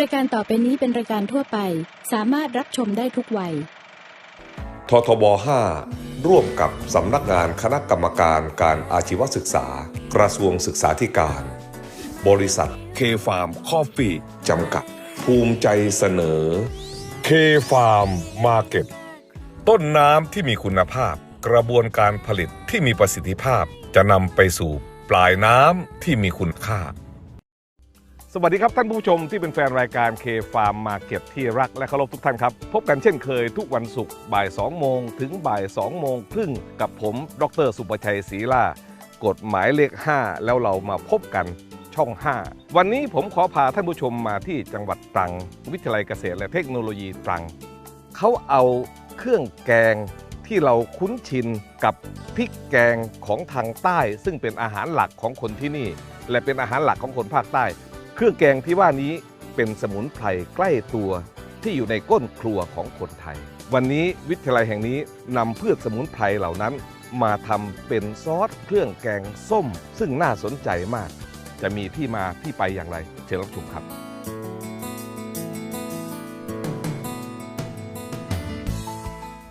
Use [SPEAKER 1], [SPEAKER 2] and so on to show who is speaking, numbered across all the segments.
[SPEAKER 1] รายการต่อไปนี้เป็นรายการทั่วไป สามารถรับชมได้ทุกวัย
[SPEAKER 2] ททบ 5 ร่วมกับสำนักงานคณะกรรมการการอาชีวศึกษา กระทรวงศึกษาธิการ บริษัท
[SPEAKER 3] เคฟาร์มคอฟฟี่
[SPEAKER 2] จำกัด ภูมิใจเสนอ
[SPEAKER 3] เคฟาร์มมาร์เก็ตต้นน้ำที่มีคุณภาพ กระบวนการผลิตที่มีประสิทธิภาพจะนำไปสู่ปลายน้ำที่มีคุณค่า สวัสดีครับท่านผู้ชมที่เป็นแฟนรายการเคฟาร์มมาร์เก็ตที่รักและเคารพทุกท่านครับ พบกันเช่นเคยทุกวันศุกร์บ่าย 2 โมงถึงบ่าย 2 โมงครึ่งกับผม ดรสุประชัยศรีล่ากฎหมายเลข 5 แล้วเรามาพบกันช่อง 5 วันนี้ผมขอพาท่านผู้ชมมาที่จังหวัดตรัง วิทยาลัยเกษตรและเทคโนโลยีตรัง เขาเอาเครื่องแกงที่เราคุ้นชินกับพริกแกงของทางใต้ ซึ่งเป็นอาหารหลักของคนที่นี่ และเป็นอาหารหลักของคนภาคใต้ เครื่องแกงที่ว่านี้เป็นสมุนไพรใกล้ตัวที่อยู่ในก้นครัวของคนไทย วันนี้วิทยาลัยแห่งนี้นำพืชสมุนไพรเหล่านั้น มาทำเป็นซอสเครื่องแกงส้ม ซึ่งน่าสนใจมาก จะมีที่มาที่ไปอย่างไร เชิญรับชมครับ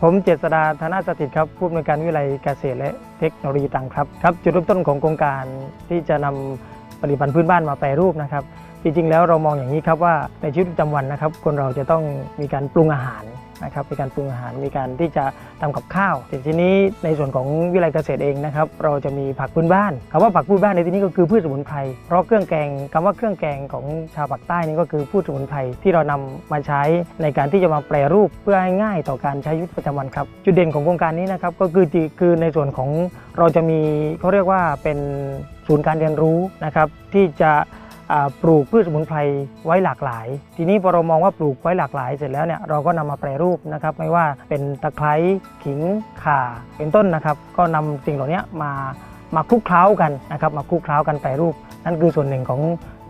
[SPEAKER 4] ผมเจษดาธนาสถิตครับผู้อำนวยการวิไลยเกษตรและเทคโนโลยีตรังครับครับ จุดเริ่มต้นของโครงการที่จะนำผลิตภัณฑ์พื้นบ้านมาแปรรูปนะครับ จริงๆ แล้วเรามองอย่างนี้ครับว่าในชีวิตประจำวันนะครับ คนเราจะต้องมีการปรุงอาหารนะครับมีการปรุงอาหารมีการที่จะทำกับข้าวแต่ทีนี้ในส่วนของวิไลเกษตรเองนะครับเราจะมีผักพื้นบ้านคำว่าผักพื้นบ้านในที่นี้ก็คือพืชสมุนไพรเพราะเครื่องแกงคำว่าเครื่องแกงของชาวปากใต้นี่ก็คือพืชสมุนไพรที่เรานำมาใช้ในการที่จะมาแปรรูปเพื่อให้ง่ายต่อการใช้ชีวิตประจำวันครับจุดเด่นของโครงการนี้นะครับก็คือคือในส่วนของเราจะมีเขาเรียกว่าเป็นศูนย์การเรียนรู้นะครับที่จะ ปลูกพืชสมุนไพรไว้หลากหลาย ทีนี้พอเรามองว่าปลูกไว้หลากหลาย เสร็จแล้วเนี่ยเราก็นำมาแปรรูปนะครับไม่ว่าเป็นตะไคร้ขิงข่าเป็นต้นนะครับ ก็นำสิ่งเหล่านี้มามาคลุกเคล้ากันนะครับมาคลุกเคล้ากันแปรรูป นั่นคือส่วนหนึ่งของ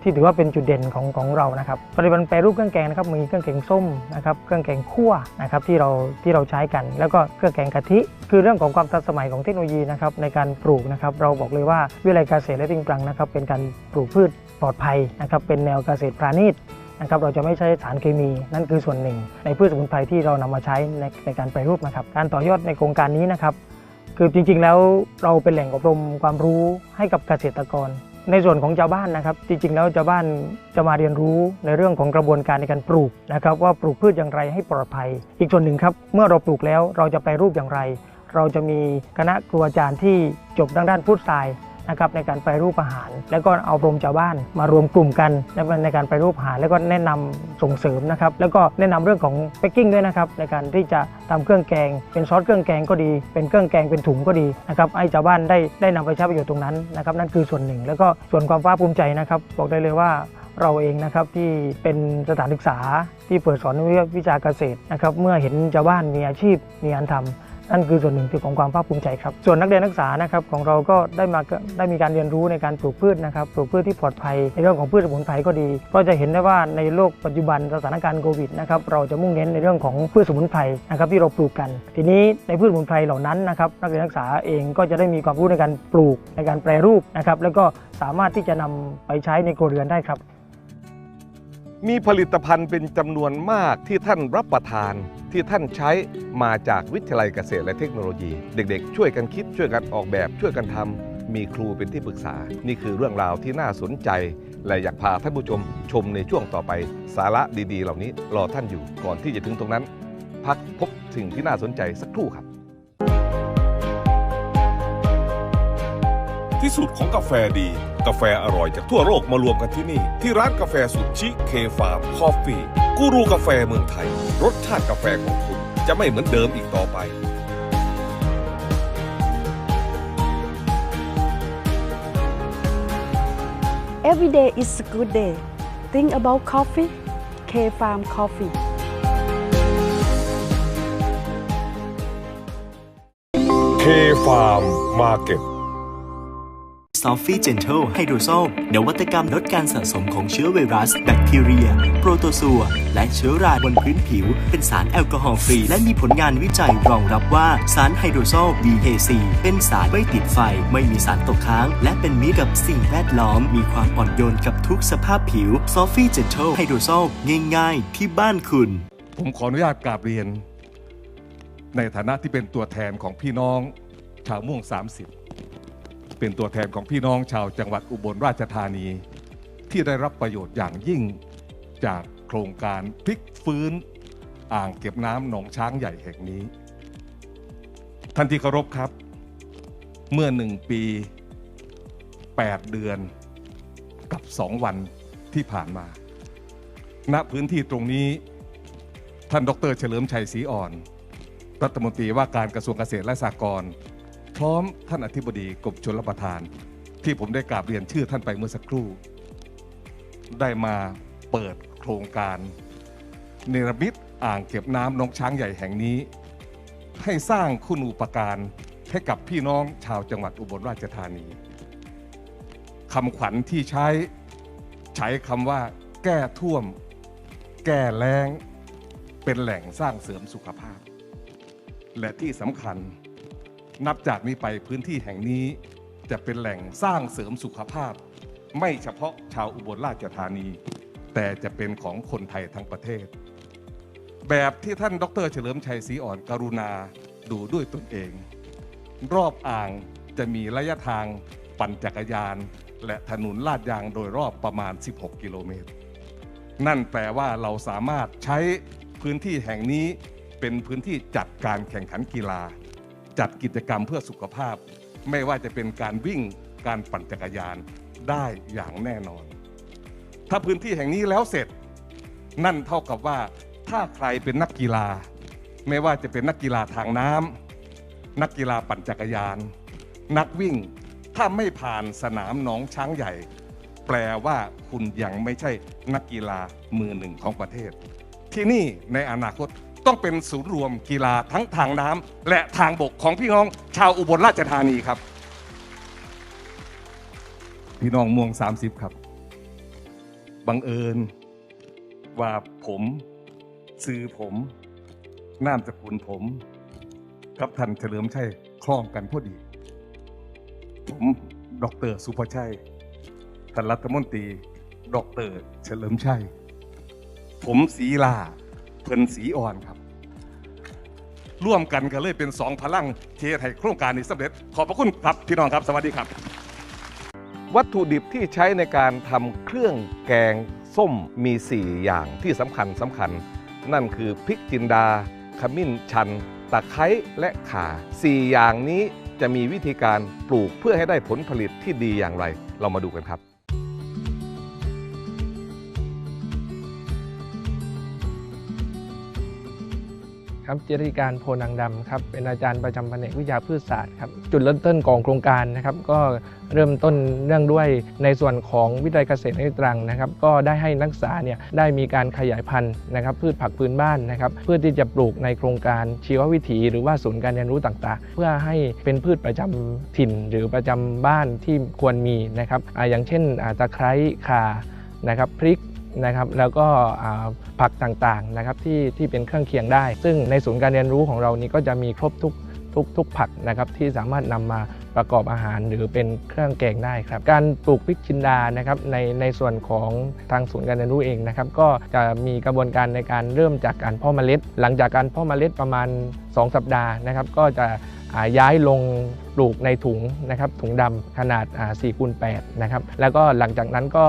[SPEAKER 4] ที่ถือว่าเป็นจุดเด่นของของเรานะครับผลิตภัณแปรรูปเครื่องแกงนะครับมีเครื่องแกงส้มนะครับเครื่องแกงคั่วนะครับที่เราที่เราใช้กัน แล้วก็เครื่องแกงกะทิ คือเรื่องของความทันสมัยของเทคโนโลยีนะครับในการปลูกนะครับเราบอกเลยว่าวิทยาลัยเกษตรและทิ้งปรังนะครับเป็นการปลูกพืช ปลอดภัยนะครับเป็นแนวเกษตรปราณีตนะครับเราจะไม่ใช้สารเคมีนั่นคือส่วนหนึ่ง ในพืชสมุนไพรที่เรานำมาใช้ในในการแปรรูปนะครับ การต่อยอดในโครงการนี้นะครับ คือจริงๆแล้วเราเป็นแหล่งอบรมความรู้ให้กับเกษตรกร ในส่วนของชาวบ้านนะครับ จริงๆแล้วชาวบ้านจะมาเรียนรู้ในเรื่องของกระบวนการในการปลูกนะครับว่าปลูกพืชอย่างไรให้ปลอดภัย อีกส่วนหนึ่งครับเมื่อเราปลูกแล้วเราจะไปรูปอย่างไร เราจะมีคณะครูอาจารย์ที่จบทางด้านพุทธศาสตร์ นะครับในการไปรูปอาหาร แล้วก็เอารมชาวบ้านมารวมกลุ่มกันในการไปรูปอาหาร แล้วก็แนะนำส่งเสริมนะครับแล้วก็แนะนำเรื่องของแพ็กกิ้งด้วยนะครับในการที่จะทำเครื่องแกง เป็นซอสเครื่องแกงก็ดี เป็นเครื่องแกงเป็นถุงก็ดีนะครับให้ชาวบ้านได้ได้นำไปใช้ประโยชน์ตรงนั้นนะครับนั่นคือส่วนหนึ่ง แล้วก็ส่วนความภาคภูมิใจนะครับ บอกได้เลยว่าเราเองนะครับที่เป็นสถานศึกษาที่เปิดสอนวิชาเกษตรนะครับเมื่อเห็นชาวบ้านมีอาชีพมีงานทำ นั่นคือส่วนหนึ่งที่ของความภาคภูมิใจครับ ส่วนนักเรียนนักศึกษานะครับของเราก็ได้มาได้มีการเรียนรู้ในการปลูกพืชนะครับปลูกพืชที่ปลอดภัยในเรื่องของพืชสมุนไพรก็ดี ก็จะเห็นได้ว่าในโลกปัจจุบันสถานการณ์โควิดนะครับเราจะมุ่งเน้นในเรื่องของพืชสมุนไพรนะครับที่เราปลูกกัน ทีนี้ในพืชสมุนไพรเหล่านั้นนะครับนักเรียนนักศึกษาเองก็จะได้มีความรู้ในการปลูกในการแปรรูปนะครับแล้วก็สามารถที่จะนำไปใช้ในครัวเรือนได้ครับ
[SPEAKER 3] มีผลิตภัณฑ์เป็นจำนวนมากที่ท่านรับประทานที่ท่านใช้มาจากวิทยาลัยเกษตรและเทคโนโลยี เด็กๆ ช่วยกันคิดช่วยกันออกแบบ ช่วยกันทำมีครูเป็นที่ปรึกษา นี่คือเรื่องราวที่น่าสนใจ และอยากพาท่านผู้ชมชมในช่วงต่อไป สาระดีๆ เหล่านี้รอท่านอยู่ก่อนที่จะถึงตรงนั้น พักพบสิ่งที่น่าสนใจสักครู่ครับ ที่สุดของกาแฟดี กาแฟอร่อยจากทั่วโลกมารวมกันที่นี่ ที่ร้านกาแฟสุดชิเคฟาร์มคอฟฟี่กูรูกาแฟเมืองไทย รสชาติกาแฟของคุณจะไม่เหมือนเดิมอีกต่อไป
[SPEAKER 5] Every day is a good day. Think about coffee. K Farm Coffee.
[SPEAKER 3] เคฟาร์มมาร์เก็ต
[SPEAKER 6] ซอฟฟี่เจนเทลไฮโดรโซลนวัตกรรมลดการสะสมของเชื้อไวรัส แบคทีเรีย โปรโตซัว และเชื้อราบนพื้นผิว เป็นสารแอลกอฮอล์ฟรี และมีผลงานวิจัยรองรับว่าสารไฮโดรโซล BAC เป็นสารไม่ติดไฟ ไม่มีสารตกค้าง และเป็นมิตรกับสิ่งแวดล้อม มีความอ่อนโยนกับทุกสภาพผิวซอฟฟี่เจนเทลไฮโดรโซลง่ายๆ ที่บ้านคุณ
[SPEAKER 7] ผมขออนุญาตกราบเรียน ในฐานะที่เป็นตัวแทนของพี่น้องชาวม่วง 30 เป็นตัวแทนของพี่น้องชาวจังหวัดอุบลราชธานี ที่ได้รับประโยชน์อย่างยิ่งจากโครงการพลิกฟื้นอ่างเก็บน้ำหนองช้างใหญ่แห่งนี้ ท่านที่เคารพครับ เมื่อหนึ่งปี 8 เดือนกับ 2 วันที่ผ่านมา ณพื้นที่ตรงนี้ท่านดรเฉลิมชัยศรีอ่อน รัฐมนตรีว่าการกระทรวงเกษตรและสหกรณ์ พร้อมท่านอธิบดีกรมชลประทาน ที่ผมได้กราบเรียนชื่อท่านไปเมื่อสักครู่ ได้มาเปิดโครงการเนรมิตอ่างเก็บน้ำหนองช้างใหญ่แห่งนี้ ให้สร้างคุณูปการให้กับพี่น้องชาวจังหวัดอุบลราชธานีคำขวัญที่ใช้ใช้คำว่า แก้ท่วม แก้แล้ง เป็นแหล่งสร้างเสริมสุขภาพ และที่สำคัญ นับจากนี้ไปพื้นที่แห่งนี้จะเป็นแหล่งสร้างเสริมสุขภาพ ไม่เฉพาะชาวอุบลราชธานี แต่จะเป็นของคนไทยทั้งประเทศ แบบที่ท่านดรเฉลิมชัยศรีอ่อนกรุณาดูด้วยตนเอง รอบอ่างจะมีระยะทางปั่นจักรยาน และถนนลาดยางโดยรอบประมาณ 16 กิโลเมตร นั่นแปลว่าเราสามารถใช้พื้นที่แห่งนี้เป็นพื้นที่จัดการแข่งขันกีฬา จัดกิจกรรมเพื่อสุขภาพ ไม่ว่าจะเป็นการวิ่งการปั่นจักรยานได้อย่างแน่นอน ถ้าพื้นที่แห่งนี้แล้วเสร็จ นั่นเท่ากับว่าถ้าใครเป็นนักกีฬา ไม่ว่าจะเป็นนักกีฬาทางน้ำนักกีฬาปั่นจักรยาน นักวิ่งถ้าไม่ผ่านสนามหนองช้างใหญ่ แปลว่าคุณยังไม่ใช่นักกีฬามือหนึ่งของประเทศ ที่นี่ในอนาคต ต้องเป็นศูนย์รวมกีฬาทั้งทางน้ำและทางบกของพี่น้องชาวอุบลราชธานีครับ พี่น้องม่วง 30 ครับ บังเอิญ ว่าผมซื้อผมนามสกุลผม กับท่านเฉลิมชัยคล้องกันพอดี ผมดรสุภชัยท่านรัฐมนตรีดอกเตอรเฉลิมชัย ผมสีลา เพิ่นสีอ่อนครับ ร่วมกันก็เลยเป็นสองพลังเทให้โครงการนี้สำเร็จ ขอบพระคุณครับพี่น้องครับ สวัสดีครับ วัตถุดิบที่ใช้ในการทำเครื่องแกงส้มมี 4 อย่างที่สำคัญสำคัญ นั่นคือพริกจินดา ขมิ้นชัน ตะไคร้และข่า 4 อย่างนี้จะมีวิธีการปลูกเพื่อให้ได้ผลผลิตที่ดีอย่างไร เรามาดูกันครับ
[SPEAKER 8] ครับเจริการโพนังดำครับเป็นอาจารย์ประจำแผนกวิทยาพืชศาสตร์ครับจุดเริ่มต้นของโครงการนะครับก็เริ่มต้นเรื่องด้วยในส่วนของวิทยาเกษตรในตรังนะครับก็ได้ให้นักศึกษาเนี่ยได้มีการขยายพันธุ์นะครับพืชผักพื้นบ้านนะครับเพื่อที่จะปลูกในโครงการชีววิถีหรือว่าศูนย์การเรียนรู้ต่างๆ เพื่อให้เป็นพืชประจำถิ่นหรือประจำบ้านที่ควรมีนะครับออย่างเช่นอ่าตะไคร้ข่านะครับพริก นะครับแล้วก็ผักต่างๆนะครับที่ที่เป็นเครื่องเคียงได้ ซึ่งในศูนย์การเรียนรู้ของเรานี้ก็จะมีครบทุกทุกทุกผักนะครับที่สามารถนำมาประกอบอาหารหรือเป็นเครื่องแกงได้ครับ การปลูกพริกจินดานะครับในในส่วนของทางศูนย์การเรียนรู้เองนะครับ ก็จะมีกระบวนการในการเริ่มจากการเพาะเมล็ด หลังจากการเพาะเมล็ดประมาณ 2 สัปดาห์นะครับ ก็จะย้ายลงปลูกในถุงนะครับถุงดำขนาด4คูณ8นะครับแล้วก็หลังจากนั้นก็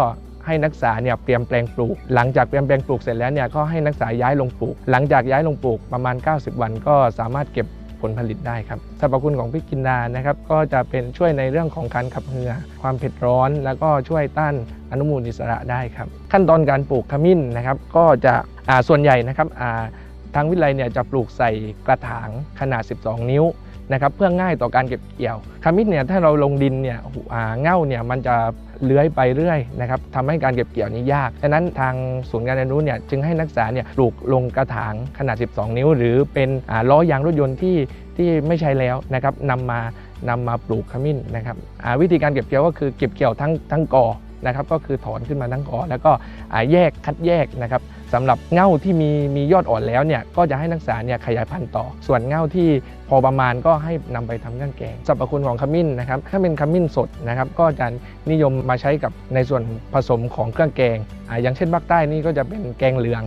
[SPEAKER 8] ให้นักศึกษาเนี่ยเตรียมแปลงปลูก หลังจากเตรียมแปลงปลูกเสร็จแล้วเนี่ยก็ให้นักศึกษาย้ายลงปลูก หลังจากย้ายลงปลูกประมาณ 90 วันก็สามารถเก็บผลผลิตได้ครับสรรพคุณของพริกจินดานะครับก็จะเป็นช่วยในเรื่องของการขับเหงื่อ ความเผ็ดร้อน แล้วก็ช่วยต้านอนุมูลอิสระได้ครับ ขั้นตอนการปลูกขมิ้นนะครับก็จะอ่าส่วนใหญ่นะครับอ่าทางวิทยาลัยเนี่ยจะปลูกใส่กระถางขนาด 12 นิ้วนะครับเพื่อง่ายต่อการเก็บเกี่ยวขมิ้นเนี่ยถ้าเราลงดินเนี่ยอ่าเง่าเนี่ยมันจะ เลื้อยไปเรื่อยนะครับทำให้การเก็บเกี่ยวนี้ยากดังนั้นทางศูนย์การเรียนรู้เนี่ยจึงให้นักศึกษาเนี่ยปลูกลงกระถางขนาด 12 นิ้ว หรือเป็นล้อยางรถยนต์ที่ที่ไม่ใช้แล้วนะครับนำมานำมาปลูกขมิ้นนะครับวิธีการเก็บเกี่ยวก็คือเก็บเกี่ยวทั้งทั้งกอนะครับก็คือถอนขึ้นมาทั้งกอแล้วก็แยกคัดแยกนะครับ สำหรับเง่าที่มีมียอดอ่อนแล้วเนี่ยก็จะให้นักศึกษาเนี่ยขยายพันธุ์ต่อ ส่วนเง่าที่พอประมาณก็ให้นำไปทำเครื่องแกงสรรพคุณของขมิ้นนะครับถ้าเป็นขมิ้นสดนะครับก็จะนิยมมาใช้กับในส่วนผสมของเครื่องแกงออย่างเช่นภาคใต้นี่ก็จะเป็นแกงเหลือง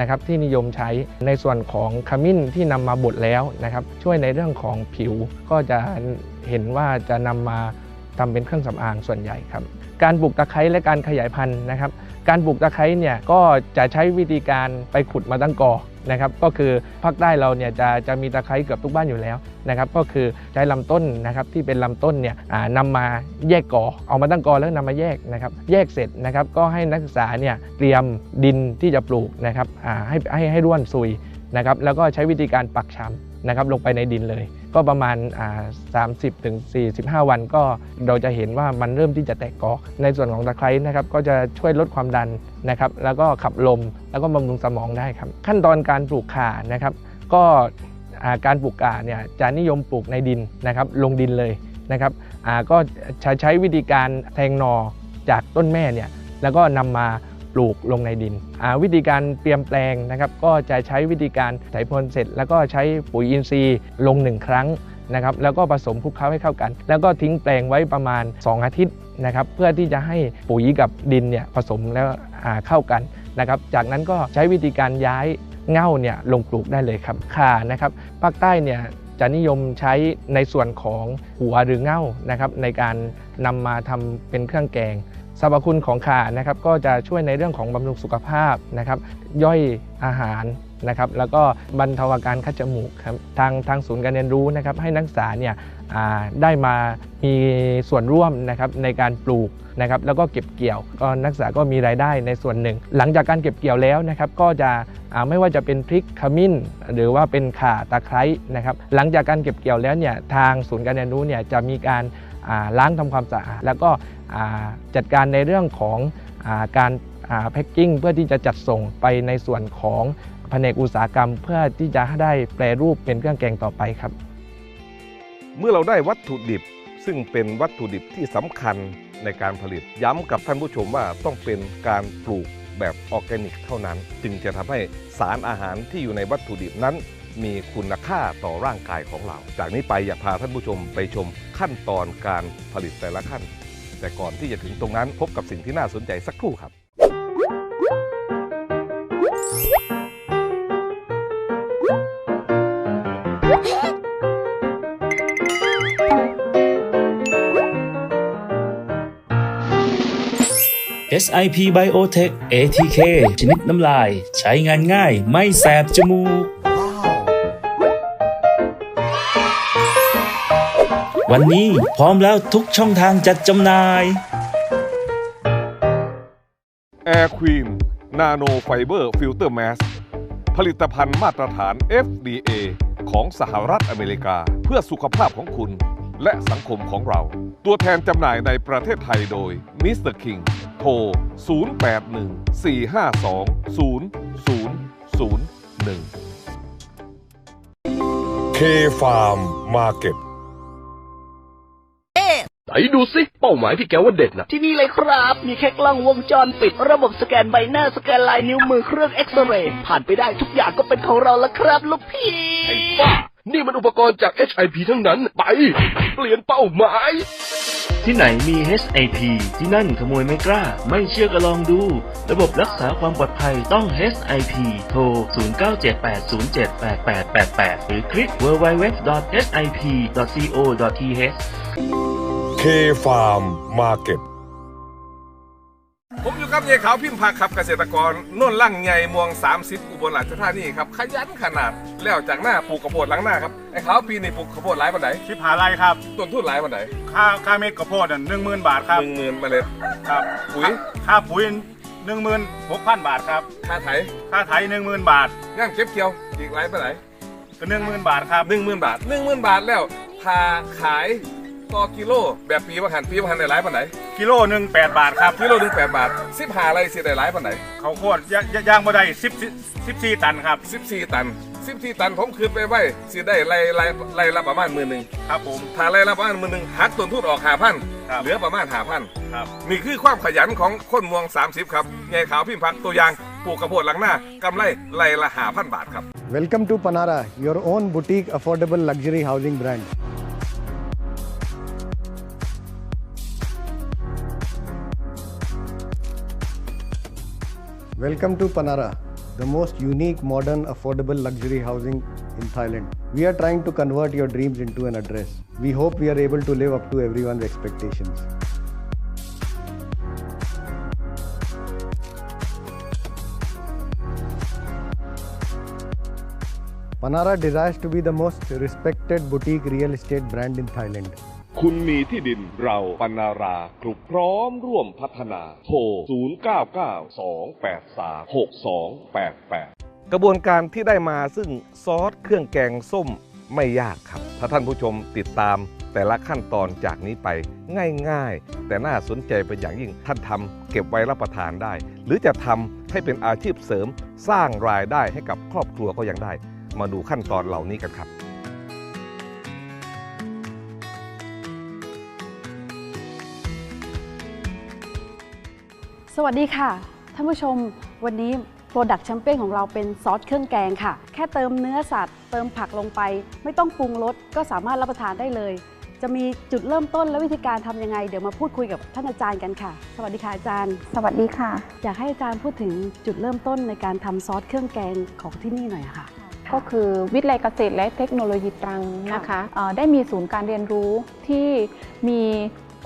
[SPEAKER 8] นะครับที่นิยมใช้ในส่วนของขมิ้นที่นำมาบดแล้วนะครับช่วยในเรื่องของผิวก็จะเห็นว่าจะนำมาทำเป็นเครื่องสำอางส่วนใหญ่ครับ การปลูกตะไคร้และการขยายพันธุ์นะครับ การปลูกตะไคร้เนี่ยก็จะใช้วิธีการไปขุดมาตั้งกอนะครับก็คือภาคใต้เราเนี่ยจะจะมีตะไคร้เกือบทุกบ้านอยู่แล้วนะครับก็คือใช้ลำต้นนะครับที่เป็นลำต้นเนี่ยนำมาแยกกอเอามาตั้งกอแล้วนำมาแยกนะครับแยกเสร็จนะครับก็ให้นักศึกษาเนี่ยเตรียมดินที่จะปลูกนะครับให้ให้ให้ร่วนซุยนะครับแล้วก็ใช้วิธีการปักชำนะครับลงไปในดินเลย ก็ประมาณอ่า30ถึง45 วันก็เราจะเห็นว่ามันเริ่มที่จะแตกกอในส่วนของตะไคร้นะครับก็จะช่วยลดความดันนะครับแล้วก็ขับลมแล้วก็บำรุงสมองได้ครับ ขั้นตอนการปลูกข่านะครับ ก็การปลูกข่าเนี่ยจะนิยมปลูกในดินนะครับลงดินเลยนะครับก็ใช้วิธีการแทงนอจากต้นแม่เนี่ยแล้วก็นำมา ปลูกลงในดิน วิธีการเตรียมแปลงนะครับก็จะใช้วิธีการไถพรวนเสร็จ แล้วก็ใช้ปุ๋ยอินทรีย์ลงหนึ่งครั้งนะครับแล้วก็ผสมคลุกเคล้าให้เข้ากัน แล้วก็ทิ้งแปลงไว้ประมาณ 2 อาทิตย์นะครับเพื่อที่จะให้ปุ๋ยกับดินเนี่ยผสมแล้วเข้ากันนะครับจากนั้นก็ใช้วิธีการย้ายเง่าเนี่ยลงปลูกได้เลยครับข่านะครับภาคใต้เนี่ยจะนิยมใช้ในส่วนของหัวหรือเง่านะครับในการนำมาทำเป็นเครื่องแกง สรรพคุณของข่านะครับก็จะช่วยในเรื่องของบำรุงสุขภาพนะครับย่อยอาหารนะครับแล้วก็บรรเทาอาการคัดจมูกครับทางทางศูนย์การเรียนรู้นะครับให้นักศึกษาเนี่ยได้มามีส่วนร่วมนะครับในการปลูกนะครับแล้วก็เก็บเกี่ยวก็นักศึกษาก็มีรายได้ในส่วนหนึ่ง หลังจากการเก็บเกี่ยวแล้วนะครับก็จะไม่ว่าจะเป็นพริกขมิ้น หรือว่าเป็นข่าตะไคร้นะครับหลังจากการเก็บเกี่ยวแล้วเนี่ยทางศูนย์การเรียนรู้เนี่ยจะมีการล้างทำความสะอาดแล้วก็ จัดการในเรื่องของอการแพ็กกิ้งเพื่อที่จะจัดส่งไปในส่วนของแผนกอุตสาหกรรม เพื่อที่จะได้แปรรูปเป็นเครื่องแกงต่อไปครับ
[SPEAKER 3] เมื่อเราได้วัตถุดิบซึ่งเป็นวัตถุดิบที่สำคัญในการผลิตย้ำกับท่านผู้ชมว่าต้องเป็นการปลูกแบบออร์แกนิกเท่านั้น จึงจะทำให้สารอาหารที่อยู่ในวัตถุดิบนั้น มีคุณค่าต่อร่างกายของเรา จากนี้ไปอยากพาท่านผู้ชมไปชมขั้นตอนการผลิตแต่ละขั้น แต่ก่อนที่จะถึงตรงนั้นพบกับสิ่งที่น่าสนใจสักครู่ครับ
[SPEAKER 9] SIP Biotech ATK ชนิดน้ำลาย ใช้งานง่ายไม่แสบจมูก วันนี้พร้อมแล้วทุกช่องทางจัดจำหน่าย
[SPEAKER 3] Air Queen Nano Fiber Filter Mask ผลิตภัณฑ์มาตรฐาน FDA ของสหรัฐอเมริกา เพื่อสุขภาพของคุณ และสังคมของเรา ตัวแทนจำหน่ายในประเทศไทยโดย Mr. King โทร 0814520001 K Farm Market
[SPEAKER 10] ไหนดูสิเป้าหมายที่แกว่าเด็ดนะ
[SPEAKER 11] ที่นี่เลยครับ มีแค่กล้องวงจรปิด ระบบสแกนใบหน้าสแกนลายนิ้วมือเครื่องเอ็กซเรย์ผ่านไปได้ทุกอย่างก็เป็นของเราแล้วครับลูกพี่
[SPEAKER 10] ไอ้บ้านี่มันอุปกรณ์จาก HIP ทั้งนั้น ไป เปลี่ยนเป้าหมาย
[SPEAKER 9] ที่ไหนมี HIP ที่นั่นขโมยไม่กล้า ไม่เชื่อก็ลองดู ระบบรักษาความปลอดภัยต้อง HIP โทร 0978078888 หรือคลิก www.hip.co.th
[SPEAKER 3] K Farm Market ผมอยู่กับยายขาวพิมพ์ผักครับเกษตรกรโน่นลั่งใหญ่มวง 30 อุบลราชธานีครับ ขยันขนาดแล้วจากหน้าปลูกกระโพดหลังหน้าครับไอ้ขาวปีนี่ปลูกกระโพดหลายปันไหน
[SPEAKER 12] ชิบหาไรครับ
[SPEAKER 3] ต้นทุนหลายปันไหน
[SPEAKER 12] ค่าค่าเม็ดกระโพดหนึ่งหมื่นบาทครับ
[SPEAKER 3] หนึ่งหมื่นเมล็ด
[SPEAKER 12] ครับ
[SPEAKER 3] ปุ๋ย
[SPEAKER 12] ค่าปุ๋ยหนึ่งหมื่นหกพันบาทครับ
[SPEAKER 3] ค่าไถ
[SPEAKER 12] ค่าไถหนึ่งหมื่นบาท
[SPEAKER 3] งานเก็บเกี่ยวอีกหลายปันไหน
[SPEAKER 12] ก็หนึ่งหมื่นบาทครับ
[SPEAKER 3] หนึ่งหมื่นบาทหนึ่งหมื่นบาทแล้วพาขาย ต่อกิโล แบบปีว่าหันปีว่าหันได้หลายปันไหน
[SPEAKER 12] กิโลหนึ่งแปดบาทครับ
[SPEAKER 3] กิโลหนึ่งแปดบาทสิบหาอะไรสิได้หลายปันไหน
[SPEAKER 12] เขาวโคตรยย่างบ่ได้สิบสิบสี่ตันครับ
[SPEAKER 3] สิบสี่ตันสิบที่ตันผมคืนไปไว้สิได้ไล่ไล่ไล่ละประมาณหมื่นหนึ่ง
[SPEAKER 12] ครับผม
[SPEAKER 3] ถ้าไล่ละประมาณหมื่นหนึ่งหักต้นทุนออกหาพัน
[SPEAKER 12] ครับ
[SPEAKER 3] เหลือประมาณหาพัน
[SPEAKER 12] ครับ
[SPEAKER 3] นี่คือความขยันของคนเมวง 30 ครับใหญ่ขาวพิมพ์พักตัวอย่างปลูกกระโพดหลังหน้ากำไรไล่ละหาพันบาทครับ
[SPEAKER 13] Welcome to Panara, your own boutique affordable luxury housing brand. Welcome to Panara, the most unique, modern, affordable luxury housing in Thailand. We are trying to convert your dreams into an address. We hope we are able to live up to everyone's expectations. Panara desires to be the most respected boutique real estate brand in Thailand.
[SPEAKER 2] คุณมีที่ดินเราปนาราคลุกพร้อมร่วมพัฒนา โทร 0992836288
[SPEAKER 3] กระบวนการที่ได้มาซึ่งซอสเครื่องแกงส้มไม่ยากครับ ถ้าท่านผู้ชมติดตามแต่ละขั้นตอนจากนี้ไปง่ายๆ แต่น่าสนใจเป็นอย่างยิ่งท่านทำเก็บไว้รับประทานได้ หรือจะทำให้เป็นอาชีพเสริม สร้างรายได้ให้กับครอบครัวก็ยังได้ มาดูขั้นตอนเหล่านี้กันครับ
[SPEAKER 5] สวัสดีค่ะ ท่านผู้ชมวันนี้โปรดักต์แชมเปี้ยนของเราเป็นซอสเครื่องแกงค่ะ แค่เติมเนื้อสัตว์ เติมผักลงไป ไม่ต้องปรุงรสก็สามารถรับประทานได้เลย จะมีจุดเริ่มต้นและวิธีการทำยังไง เดี๋ยวมาพูดคุยกับท่านอาจารย์กันค่ะ สวัสดีค่ะอาจารย์
[SPEAKER 14] สวัสดีค่ะ
[SPEAKER 5] อยากให้อาจารย์พูดถึงจุดเริ่มต้นในการทำซอสเครื่องแกงของที่นี่หน่อยค่ะ
[SPEAKER 14] ก็คือวิทยาลัยเกษตรและเทคโนโลยีตรังนะคะเอ่อได้มีศูนย์การเรียนรู้ที่มี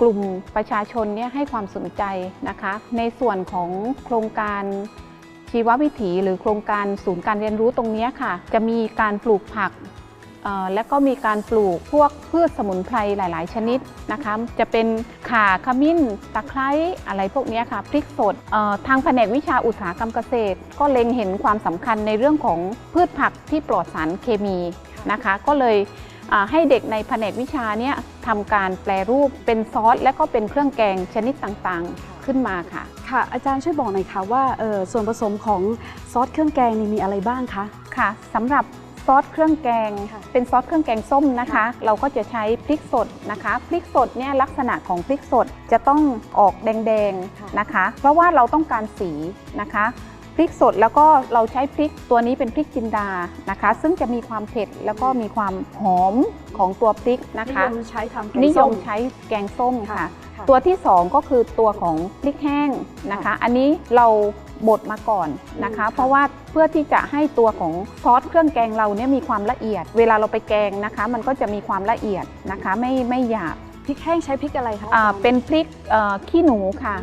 [SPEAKER 14] กลุ่มประชาชนเนี่ยให้ความสนใจนะคะ ในส่วนของโครงการชีววิถีหรือโครงการศูนย์การเรียนรู้ตรงนี้ค่ะ จะมีการปลูกผักและก็มีการปลูกพวกพืชสมุนไพรหลาย ๆ ชนิดนะคะ จะเป็นข่าขมิ้น ตะไคร้อะไรพวกนี้ค่ะ พริกสดทางแผนกวิชาอุตสาหกรรมเกษตร ก็เล็งเห็นความสำคัญในเรื่องของพืชผักที่ปลอดสารเคมีนะคะ ก็เลย ให้เด็กในแผนกวิชาเนี้ยทำการแปลรูปเป็นซอส และก็เป็นเครื่องแกงชนิดต่างๆขึ้นมาค่ะ
[SPEAKER 5] ค่ะ อาจารย์ช่วยบอกหน่อยค่ะว่าเอ่อส่วนผสมของซอสเครื่องแกงนี่มีอะไรบ้างคะ
[SPEAKER 14] ค่ะสำหรับซอสเครื่องแกง เป็นซอสเครื่องแกงส้มนะคะ เราก็จะใช้พริกสดนะคะ พริกสดเนี่ยลักษณะของพริกสดจะต้องออกแดงๆนะคะ เพราะว่าเราต้องการสีนะคะพ ริกสดแล้วก็เราใช้พริกตัวนี้เป็นพริกจินดานะคะ ซึ่งจะมีความเผ็ดแล้วก็มีความหอมของตัวพริกนะคะ
[SPEAKER 5] นิยมใช้ทำแกงส้ม
[SPEAKER 14] นิยมใช้แกงส้มค่ะ
[SPEAKER 5] ค่ะ
[SPEAKER 14] ตัวที่ 2 ก็คือตัวของพริกแห้งนะคะ อันนี้เราบดมาก่อนนะคะเพราะว่าเพื่อที่จะให้ตัวของซอสเครื่องแกงเราเนี่ยมีความละเอียด เวลาเราไปแกงนะคะ มันก็จะมีความละเอียดนะคะ ไม่ไม่หยาบ
[SPEAKER 5] พ ริกแห้งใช้พริกอะไรคะ
[SPEAKER 14] อ่าเป็นพริกเอ่อขี้หนูค่ะ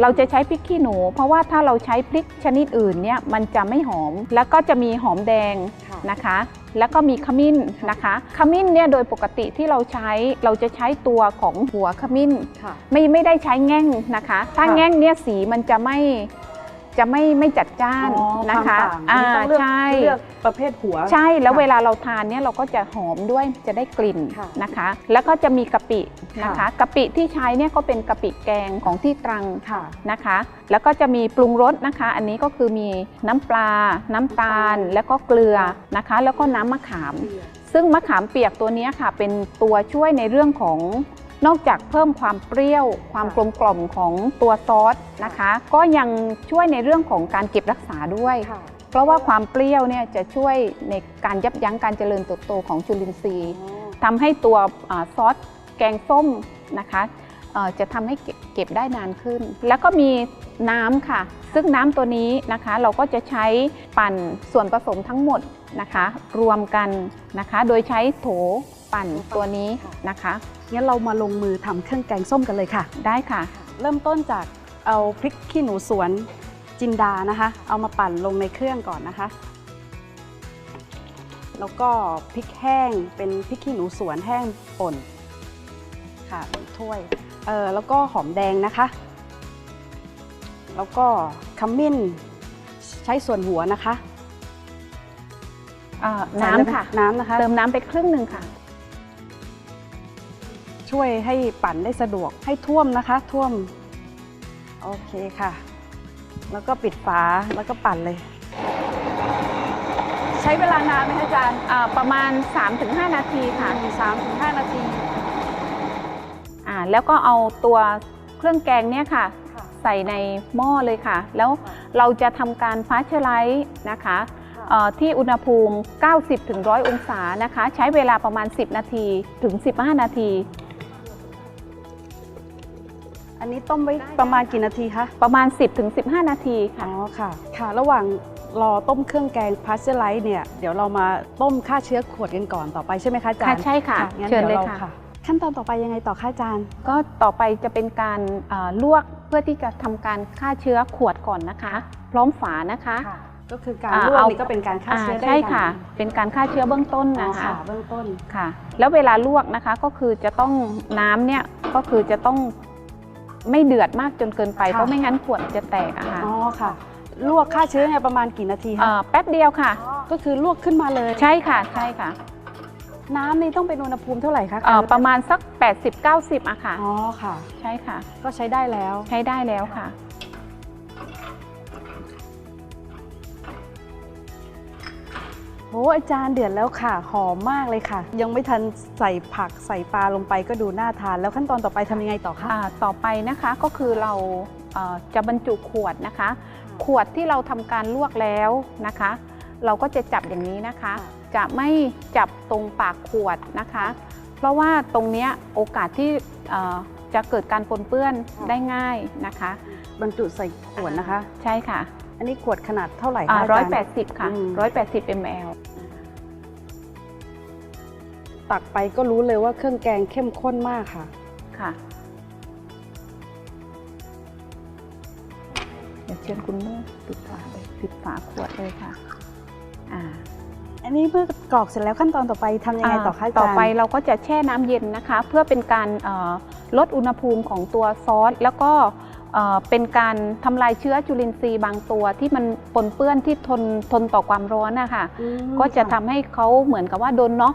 [SPEAKER 14] เราจะใช้พริกขี้หนู เพราะว่าถ้าเราใช้พริกชนิดอื่นเนี่ยมันจะไม่หอม แล้วก็จะมีหอมแดงนะคะ แล้วก็มีขมิ้นนะคะขมิ้นเนี่ยโดยปกติที่เราใช้เราจะใช้ตัวของหัวขมิ้น
[SPEAKER 5] ค่ะ
[SPEAKER 14] ไม่ไม่ได้ใช้แง่งนะคะ ถ้า
[SPEAKER 5] ค่ะ
[SPEAKER 14] แง่งเนี่ยสีมันจะไม่ จะไม่ไม่จัดจ้าน
[SPEAKER 5] อ๋อ
[SPEAKER 14] นะคะ
[SPEAKER 5] วามต่างอันนี้ต้องเลือก
[SPEAKER 14] ใช่
[SPEAKER 5] เลือกประเภทหัว
[SPEAKER 14] ใช่แล้ว
[SPEAKER 5] ค่ะ
[SPEAKER 14] เวลาเราทานเนี่ยเราก็จะหอมด้วยจะได้กลิ่น
[SPEAKER 5] ค่ะ
[SPEAKER 14] นะคะ แล้วก็จะมีกะปินะคะ
[SPEAKER 5] ค่ะ
[SPEAKER 14] กะปิที่ใช้เนี่ยก็เป็นกะปิแกงของที่ตรัง
[SPEAKER 5] ค่ะ
[SPEAKER 14] นะคะ แล้วก็จะมีปรุงรสนะคะ อันนี้ก็คือมีน้ำปลา น้ำตาล แล้วก็เกลือนะคะ แล้วก็น้ำมะขามซึ่งมะขามเปียกตัวเนี้ยค่ะเป็นตัวช่วยในเรื่องของ นอกจากเพิ่มความเปรี้ยว ความกลมกล่อมของตัวซอสนะคะ ก็ยังช่วยในเรื่องของการเก็บรักษาด้วย เพราะว่าความเปรี้ยวเนี่ยจะช่วยในการยับยั้งการเจริญเติบโตของจุลินทรีย์ทำให้ตัวอาซอสแกงส้มนะคะเอ่อจะทำให้เก็บเก็บได้นานขึ้น แล้วก็มีน้ำค่ะ ซึ่งน้ำตัวนี้นะคะเราก็จะใช้ปั่นส่วนผสมทั้งหมดนะคะ รวมกันนะคะ โดยใช้โถปั่นตัวนี้นะคะ
[SPEAKER 5] งั้นเรามาลงมือทำเครื่องแกงส้มกันเลยค่ะ
[SPEAKER 14] ได้ค่ะ
[SPEAKER 5] เริ่มต้นจากเอาพริกขี้หนูสวนจินดานะคะ เอามาปั่นลงในเครื่องก่อนนะคะ แล้วก็พริกแห้งเป็นพริกขี้หนูสวนแห้งป่นค่ะถ้วยเออแล้วก็หอมแดงนะคะ แล้วก็ขมิ้นใช้ส่วนหัวนะคะ
[SPEAKER 14] เอ่อ
[SPEAKER 5] ใส่เลยไหม
[SPEAKER 14] น้ำค่ะ
[SPEAKER 5] น้ำนะคะ
[SPEAKER 14] เติมน้ำไปครึ่งหนึ่งค่ะ
[SPEAKER 5] ช่วยให้ปั่นได้สะดวกให้ท่วมนะคะ ท่วม โอเคค่ะ แล้วก็ปิดฝาแล้วก็ปั่นเลย ใช้เวลานานไหมคะอาจารย์
[SPEAKER 14] อ่าประมาณ 3-5 นาทีค่ะ
[SPEAKER 5] สามถึงห้านาที
[SPEAKER 14] อ่าแล้วก็เอาตัวเครื่องแกงเนี่ยค่ะ ใส่ในหม้อเลยค่ะ แล้วเราจะทำการฟาสเชอร์ไลท์นะคะเอ่อที่อุณหภูมิ 90-100 องศานะคะ ใช้เวลาประมาณ 10 นาทีถึง 15 นาที
[SPEAKER 5] อันนี้ต้มไว้ประมาณกี่นาทีคะ
[SPEAKER 14] ประมาณ 10-15 นาทีค่ะ
[SPEAKER 5] อ๋อค่ะ ค่ะ ระหว่างรอต้มเครื่องแกงพาสเจอร์ไลท์เนี่ย เดี๋ยวเรามาต้มฆ่าเชื้อขวดกันก่อนต่อไปใช่ไหมคะอาจารย์
[SPEAKER 14] ค่ะใช่ค่ะ
[SPEAKER 5] งั้น
[SPEAKER 14] เชิญ
[SPEAKER 5] ดี๋ว
[SPEAKER 14] เลย
[SPEAKER 5] รา
[SPEAKER 14] ค่ะ
[SPEAKER 5] ขั้นตอนต่อไปยังไงต่อคะอาจารย์
[SPEAKER 14] ก็ต่อไปจะเป็นการเอ่อลวกเพื่อที่จะทำการฆ่าเชื้อขวดก่อนนะคะ พร้อมฝานะคะ
[SPEAKER 5] ก็คือการ
[SPEAKER 14] อ่
[SPEAKER 5] ลวก
[SPEAKER 14] อา
[SPEAKER 5] นี่ก็เป็นการฆ่าเชื้อ
[SPEAKER 14] อ่
[SPEAKER 5] ได้
[SPEAKER 14] ใช่
[SPEAKER 5] กัน
[SPEAKER 14] ค่ะ เป็นการฆ่าเชื้อเบื้องต้น
[SPEAKER 5] อ๋อ
[SPEAKER 14] นะคะ
[SPEAKER 5] ค่ะเบื้องต้น
[SPEAKER 14] ค่ะ แล้วเวลาลวกนะคะก็คือจะต้องน้ำเนี่ยก็คือจะต้อง ไม่เดือดมากจนเกินไป
[SPEAKER 5] ค่ะ
[SPEAKER 14] เพราะไม่งั้นขวดจะแตกอะค่ะ
[SPEAKER 5] อ๋อค่ะ ลวกฆ่าเชื้อเนี่ยประมาณกี่นาที
[SPEAKER 14] เอ่
[SPEAKER 5] คะ
[SPEAKER 14] อแป๊บเดียวค่ะ
[SPEAKER 5] ก็คือลวกขึ้นมาเลย
[SPEAKER 14] ใช่ค่ะใช่ค่ะ
[SPEAKER 5] น้ำนี่ต้องเป็นอุณหภูมิเท่าไหร่คะ
[SPEAKER 14] เอ่อประมาณสัก 80-90อะค่ะ
[SPEAKER 5] อ๋อค่ะ
[SPEAKER 14] ใช่ค่ะ
[SPEAKER 5] ก็ใช้ได้แล้ว
[SPEAKER 14] ใช้ได้แล้วค่ะ
[SPEAKER 5] โอ้อาจารย์เดือดแล้วค่ะ หอมมากเลยค่ะ ยังไม่ทันใส่ผักใส่ปลาลงไปก็ดูน่าทาน แล้วขั้นตอนต่อไปทำยังไงต่อคะ
[SPEAKER 14] อ่าต่อไปนะคะก็คือเราเอ่อจะบรรจุขวดนะคะ ขวดที่เราทำการลวกแล้วนะคะ เราก็จะจับอย่างนี้นะคะ จะไม่จับตรงปากขวดนะคะ เพราะว่าตรงเนี้ยโอกาสที่เอ่อจะเกิดการปนเปื้อนได้ง่ายนะคะ
[SPEAKER 5] บรรจุใส่ขวดนะคะ
[SPEAKER 14] ใช่ค่ะ
[SPEAKER 5] อันนี้ขวดขนาดเท่าไหร่คะ
[SPEAKER 14] อ่า
[SPEAKER 5] อา
[SPEAKER 14] ร้อ
[SPEAKER 5] จายร
[SPEAKER 14] แปด
[SPEAKER 5] ย์
[SPEAKER 14] สิบค่ะ
[SPEAKER 5] อืม
[SPEAKER 14] ร้อยแปดสิบมล
[SPEAKER 5] ตักไปก็รู้เลยว่าเครื่องแกงเข้มข้นมากค่ะ
[SPEAKER 14] ค่ะ เดี๋ยวเชิญคุณเมื่อปิดฝาเลยปิดฝาขวดเลยค่ะ อ่า
[SPEAKER 5] อันนี้เมื่อกรอกเสร็จแล้วขั้นตอนต่อไปทำยังไงต่อคะอาจารย์
[SPEAKER 14] ต่อไปเราก็จะแช่น้ำเย็นนะคะ เพื่อเป็นการเอ่อลดอุณหภูมิของตัวซอส แล้วก็เอ่อเป็นการทำลายเชื้อจุลินทรีย์บางตัวที่มันปนเปื้อนที่ทนทนต่อความร้อนนะคะ
[SPEAKER 5] อืม
[SPEAKER 14] ก็จะ
[SPEAKER 5] ค่
[SPEAKER 14] ทำให้เขาเหมือนกับว่าโดนน็อก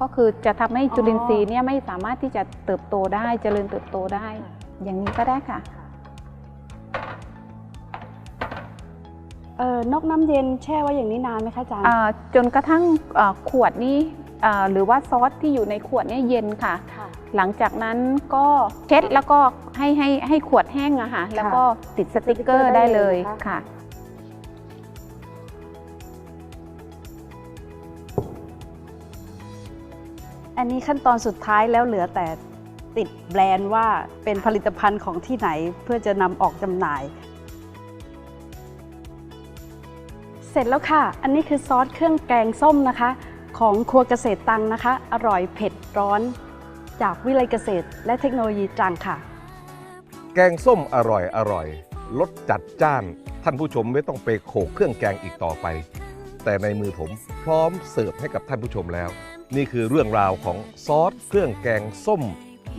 [SPEAKER 14] ก็คือจะทำให้จุลินทรีย์เนี่ยไม่สามารถที่จะเติบโตได้เจริญเติบโตได้ อย่างนี้ก็ได้ค่ะ
[SPEAKER 5] เอ่อนอกน้ำเย็นแช่ไว้อย่างนี้นานไหมคะอาจารย์
[SPEAKER 14] อ่าจนกระทั่งเอ่อขวดนี้อ่าหรือว่าซอสที่อยู่ในขวดเนี่ยเย็นค่ะ หลังจากนั้นก็เช็ดแล้วก็ให้ให้ให้ขวดแห้งอะค่ะแล้วก็ติดสติกเกอร์ได้เลยค่ะ
[SPEAKER 5] นนี้ขั้นตอนสุดท้ายแล้วเหลือแต่ติดแบรนด์ว่าเป็นผลิตภัณฑ์ของที่ไหนเพื่อจะนำออกจำหน่าย เสร็จแล้วค่ะ อันนี้คือซอสเครื่องแกงส้มนะคะ ของครัวเกษตรตังนะคะ อร่อยเผ็ดร้อนจากวิไลเกษตร และเทคโนโลยีตรังค่ะ
[SPEAKER 3] แกงส้มอร่อยอร่อยรสจัดจ้าน ท่านผู้ชมไม่ต้องไปโขกเครื่องแกงอีกต่อไป แต่ในมือผมพร้อมเสิร์ฟให้กับท่านผู้ชมแล้ว นี่คือเรื่องราวของซอสเครื่องแกงส้ม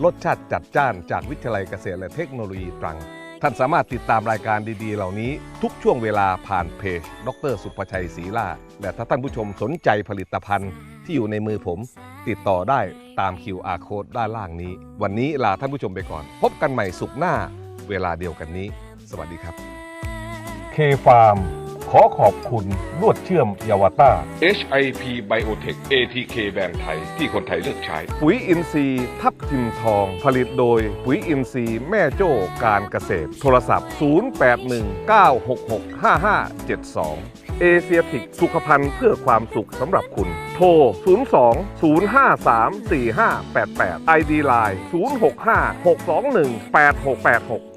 [SPEAKER 3] รสชาติจัดจ้านจากวิทยาลัยเกษตรและเทคโนโลยีตรัง ท่านสามารถติดตามรายการดีๆ เหล่านี้ ทุกช่วงเวลาผ่านเพจ ดร สุภชัยศรีล่า และถ้าท่านผู้ชมสนใจผลิตภัณฑ์ที่อยู่ในมือผม ติดต่อได้ตาม QR code ด้านล่างนี้ วันนี้ลาท่านผู้ชมไปก่อน พบกันใหม่สุขหน้า เวลาเดียวกันนี้ สวัสดีครับเคฟาร์ม ขอขอบคุณลวดเชื่อมยาวต้า
[SPEAKER 2] HIP Biotech ATK แบรนด์ไทย ที่คนไทยเลือกใช้
[SPEAKER 3] ปุ๋ยอินทรีย์ทับทิมทอง ผลิตโดยปุ๋ยอินทรีย์แม่โจ้การเกษตร โทรศัพท์ 0819665572เอเชียติกสุขภัณฑ์เพื่อความสุขสำหรับคุณ โทร 02-053-4588 ID Line 065-621-8686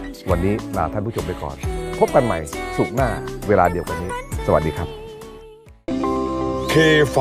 [SPEAKER 3] วันนี้ลาท่านผู้ชมไปก่อน พบกันใหม่สุขหน้าเวลาเดียวกันนี้ สวัสดีครับ
[SPEAKER 15] เคฟ